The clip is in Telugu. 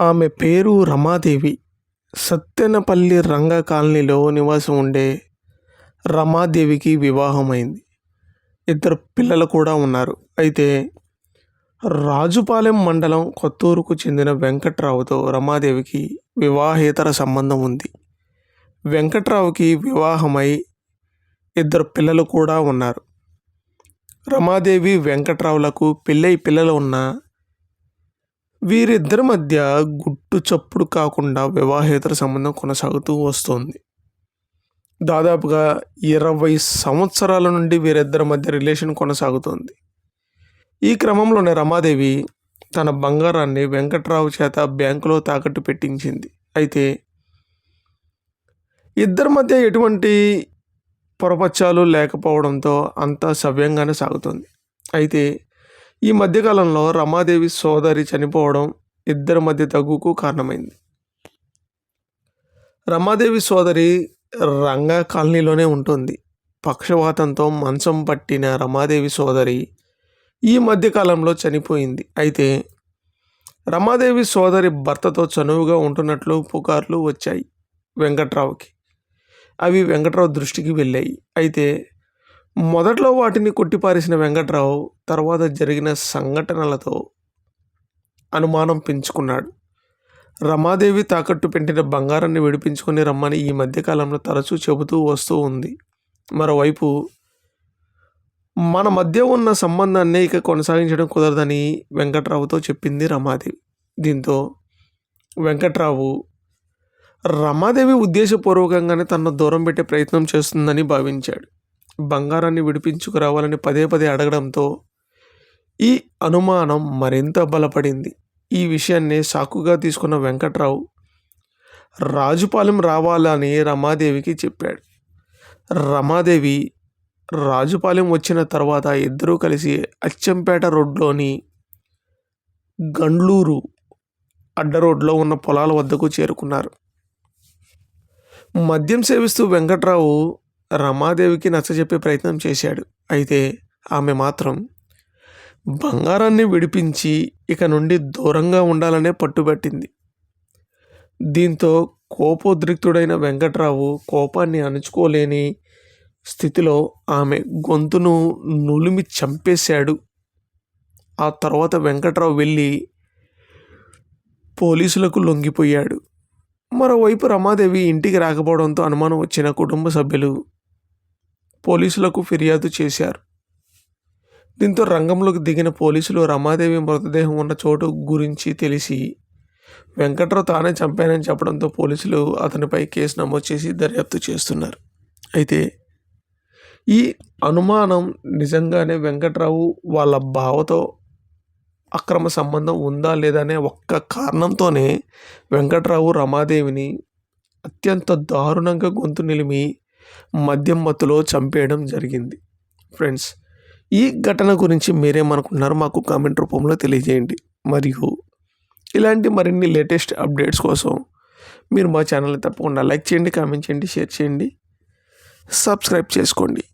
ఆమె పేరు రమాదేవి. సత్తెనపల్లి రంగ కాలనీలో నివాసం ఉండే రమాదేవికి వివాహమైంది. ఇద్దరు పిల్లలు కూడా ఉన్నారు. అయితే రాజుపాలెం మండలం కొత్తూరుకు చెందిన వెంకట్రావుతో రమాదేవికి వివాహేతర సంబంధం ఉంది. వెంకట్రావుకి వివాహమై ఇద్దరు పిల్లలు కూడా ఉన్నారు. రమాదేవి వెంకట్రావులకు పెళ్ళై పిల్లలు ఉన్న వీరిద్దరి మధ్య గుట్టు చప్పుడు కాకుండా వివాహేతర సంబంధం కొనసాగుతూ వస్తోంది. దాదాపుగా ఇరవై సంవత్సరాల నుండి వీరిద్దరి మధ్య రిలేషన్ కొనసాగుతోంది. ఈ క్రమంలోనే రమాదేవి తన బంగారాన్ని వెంకట్రావు చేత బ్యాంకులో తాకట్టు పెట్టించింది. అయితే ఇద్దరి మధ్య ఎటువంటి పొరపచ్చాలు లేకపోవడంతో అంతా సవ్యంగానే సాగుతుంది. అయితే ఈ మధ్యకాలంలో రమాదేవి సోదరి చనిపోవడం ఇద్దరి మధ్య తగ్గుకు కారణమైంది. రమాదేవి సోదరి రంగా కాలనీలోనే ఉంటుంది. పక్షవాతంతో మంచం పట్టిన రమాదేవి సోదరి ఈ మధ్యకాలంలో చనిపోయింది. అయితే రమాదేవి సోదరి భర్తతో చనువుగా ఉంటున్నట్లు పుకార్లు వచ్చాయి వెంకట్రావుకి. అవి వెంకట్రావు దృష్టికి వెళ్ళాయి. అయితే మొదట్లో వాటిని కొట్టిపారేసిన వెంకట్రావు తర్వాత జరిగిన సంఘటనలతో అనుమానం పెంచుకున్నాడు. రమాదేవి తాకట్టు పెట్టిన బంగారాన్ని విడిపించుకొని రమ్మని ఈ మధ్యకాలంలో తరచూ చెబుతూ వస్తూ ఉంది. మరోవైపు మన మధ్య ఉన్న సంబంధాన్ని ఇక కొనసాగించడం కుదరదని వెంకట్రావుతో చెప్పింది రమాదేవి. దీంతో వెంకట్రావు రమాదేవి ఉద్దేశపూర్వకంగానే తనను దూరం పెట్టే ప్రయత్నం చేస్తుందని భావించాడు. బంగారాన్ని విడిపించుకురావాలని పదే పదే అడగడంతో ఈ అనుమానం మరింత బలపడింది. ఈ విషయాన్ని సాకుగా తీసుకున్న వెంకట్రావు రాజుపాలెం రావాలని రమాదేవికి చెప్పాడు. రమాదేవి రాజుపాలెం వచ్చిన తర్వాత ఇద్దరూ కలిసి అచ్చంపేట రోడ్లోని గండ్లూరు అడ్డ రోడ్లో ఉన్న పొలాల వద్దకు చేరుకున్నారు. మద్యం సేవిస్తూ వెంకట్రావు రమాదేవికి నచ్చజెప్పే ప్రయత్నం చేశాడు. అయితే ఆమె మాత్రం బంగారాన్ని విడిపించి ఇక నుండి దూరంగా ఉండాలనే పట్టుబట్టింది దీంతో కోపోద్రిక్తుడైన వెంకట్రావు కోపాన్ని అణుచుకోలేని స్థితిలో ఆమె గొంతును నులిమి చంపేశాడు. ఆ తర్వాత వెంకట్రావు వెళ్ళి పోలీసులకు లొంగిపోయాడు. మరోవైపు రమాదేవి ఇంటికి రాకపోవడంతో అనుమానం వచ్చిన కుటుంబ సభ్యులు పోలీసులకు ఫిర్యాదు చేశారు. దీంతో రంగంలోకి దిగిన పోలీసులు రమాదేవి మృతదేహం ఉన్న చోటు గురించి తెలిసి వెంకట్రావు తానే చంపానని చెప్పడంతో పోలీసులు అతనిపై కేసు నమోదు చేసి దర్యాప్తు చేస్తున్నారు. అయితే ఈ అనుమానం నిజంగానే వెంకట్రావు వాళ్ళ బావతో అక్రమ సంబంధం ఉందా లేదా అనే ఒక్క కారణంతోనే వెంకట్రావు రమాదేవిని అత్యంత దారుణంగా గొంతు నిలిమి మద్యం మత్తులో చంపేయడం జరిగింది. ఫ్రెండ్స్ ఈ ఘటన గురించి మీరేమనుకున్నారో మాకు కామెంట్ రూపంలో తెలియజేయండి. మరియు ఇలాంటి మరిన్ని లేటెస్ట్ అప్డేట్స్ కోసం మీరు మా ఛానల్ని తప్పకుండా లైక్ చేయండి కామెంట్ చేయండి షేర్ చేయండి సబ్స్క్రైబ్ చేసుకోండి.